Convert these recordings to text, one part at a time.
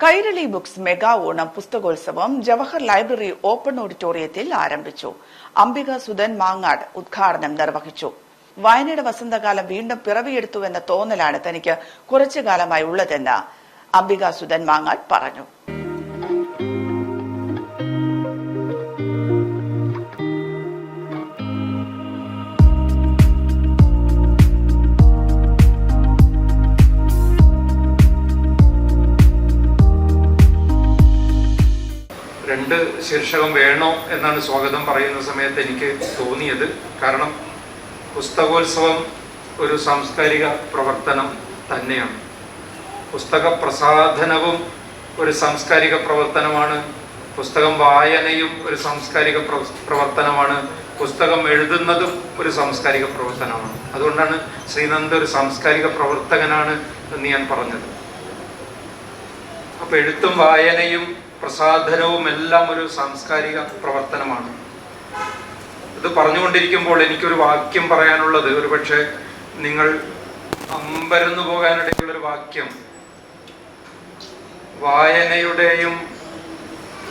Kairali books mega Onam പുസ്തകോത്സവം Jawahar library open ഓഡിറ്റോറിയത്തിൽ ആരംഭിച്ചു. അംബിക സുധൻ മാങ്ങാട് ഉദ്ഘാടനം നിർവഹിച്ചു. വായനയുടെ വസന്തകാലം വീണ്ടും പിറവിയെടുത്തുവെന്ന തോന്നലാണ് തനിക്ക് കുറച്ചു കാലമായി ഉള്ളതെന്ന് അംബിക സുധൻ മാങ്ങാട് പറഞ്ഞു. രണ്ട് ശീർഷകം വേണോ എന്നാണ് സ്വാഗതം പറയുന്ന സമയത്ത് എനിക്ക് തോന്നിയത്. കാരണം പുസ്തകോത്സവം ഒരു സാംസ്കാരിക പ്രവർത്തനം തന്നെയാണ്. പുസ്തക പ്രസാധനവും ഒരു സാംസ്കാരിക പ്രവർത്തനമാണ്. പുസ്തകം വായനയും ഒരു സാംസ്കാരിക പ്രവർത്തനമാണ്. പുസ്തകം എഴുതുന്നതും ഒരു സാംസ്കാരിക പ്രവർത്തനമാണ്. അതുകൊണ്ടാണ് ശ്രീനന്ദ് ഒരു സാംസ്കാരിക പ്രവർത്തകനാണ് എന്ന് ഞാൻ പറഞ്ഞത്. അപ്പോൾ എഴുത്തും വായനയും പ്രസാധനവും എല്ലാം ഒരു സാംസ്കാരിക പ്രവർത്തനമാണ്. ഇത് പറഞ്ഞുകൊണ്ടിരിക്കുമ്പോൾ എനിക്കൊരു വാക്യം പറയാനുള്ളത്. ഒരു പക്ഷേ നിങ്ങൾ അമ്പരന്നു പോകാനിടയുള്ളൊരു വാക്യം. വായനയുടെയും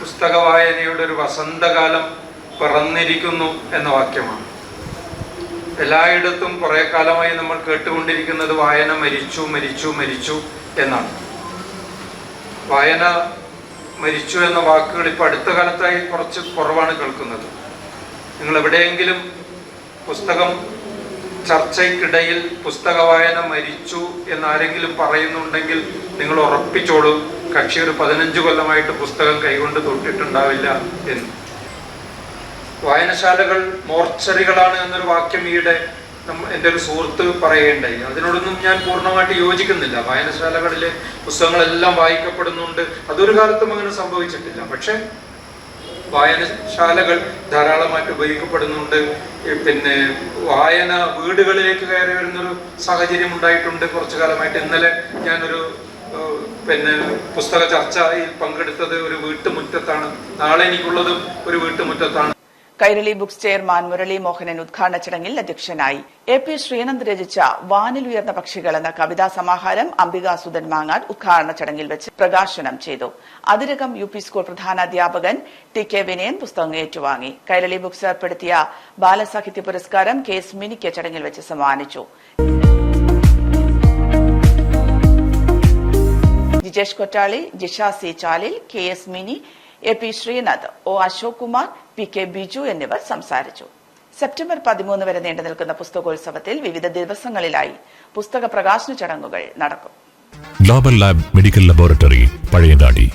പുസ്തക വായനയുടെ ഒരു വസന്തകാലം പിറന്നിരിക്കുന്നു എന്ന വാക്യമാണ്. എല്ലായിടത്തും കുറെ കാലമായി നമ്മൾ കേട്ടുകൊണ്ടിരിക്കുന്നത് വായന മരിച്ചു മരിച്ചു മരിച്ചു എന്നാണ്. വായന മരിച്ചു എന്ന വാക്കുകൾ ഇപ്പൊ അടുത്ത കാലത്തായി കുറച്ച് കുറവാണ് കേൾക്കുന്നത്. നിങ്ങൾ എവിടെയെങ്കിലും പുസ്തകം ചർച്ചയ്ക്കിടയിൽ പുസ്തക വായന മരിച്ചു എന്നാരെങ്കിലും പറയുന്നുണ്ടെങ്കിൽ നിങ്ങൾ ഉറപ്പിച്ചോളൂ കക്ഷി ഒരു പതിനഞ്ച് കൊല്ലമായിട്ട് പുസ്തകം കൈകൊണ്ട് തൊട്ടിട്ടുണ്ടാവില്ല എന്ന്. വായനശാലകൾ മോർച്ചറികളാണ് എന്നൊരു വാക്യം ഈയിടെ എന്റെ ഒരു സുഹൃത്ത് പറയുകയുണ്ടായി. അതിനോടൊന്നും ഞാൻ പൂർണമായിട്ട് യോജിക്കുന്നില്ല. വായനശാലകളിലെ പുസ്തകങ്ങളെല്ലാം വായിക്കപ്പെടുന്നുണ്ട്. അതൊരു കാലത്തും അങ്ങനെ സംഭവിച്ചിട്ടില്ല. പക്ഷേ വായനശാലകൾ ധാരാളമായിട്ട് ഉപയോഗിക്കപ്പെടുന്നുണ്ട്. പിന്നെ വായന വീടുകളിലേക്ക് കയറി വരുന്നൊരു സാഹചര്യം ഉണ്ടായിട്ടുണ്ട് കുറച്ചു കാലമായിട്ട്. ഇന്നലെ ഞാനൊരു പിന്നെ പുസ്തക ചർച്ചയിൽ പങ്കെടുത്തത് ഒരു വീട്ടുമുറ്റത്താണ്. നാളെ എനിക്കുള്ളതും ഒരു വീട്ടുമുറ്റത്താണ്. കൈരളി ബുക്സ് ചെയർമാൻ മുരളി മോഹനൻ ഉദ്ഘാടന ചടങ്ങിൽ അധ്യക്ഷനായി. എ പി ശ്രീനന്ദ് രചിച്ച വാനിൽ ഉയർന്ന പക്ഷികൾ എന്ന കവിതാ സമാഹാരം അംബികാ സുധൻ മാങ്ങാട് ഉദ്ഘാടന ചടങ്ങിൽ വെച്ച് പ്രകാശനം ചെയ്തു. അതിരകം യു പി സ്കൂൾ പ്രധാനാധ്യാപകൻ ടി കെ വിനയൻ പുസ്തകം ഏറ്റുവാങ്ങി. കൈരളി ബുക്സ് ഏർപ്പെടുത്തിയ ബാലസാഹിത്യ പുരസ്കാരം കെ എസ് മിനിക്ക് ചടങ്ങിൽ വെച്ച് സമ്മാനിച്ചു. Jijesh Kottali Jisha C Chalil K S Mini A P Sreenath O Ashok Kumar P K Biju എന്നിവർ സംസാരിച്ചു. സെപ്റ്റംബർ പതിമൂന്ന് വരെ നീണ്ടു നിൽക്കുന്ന പുസ്തകോത്സവത്തിൽ വിവിധ ദിവസങ്ങളിലായി പുസ്തക പ്രകാശന ചടങ്ങുകൾ നടക്കും. Global lab medical laboratory Pazhayangadi.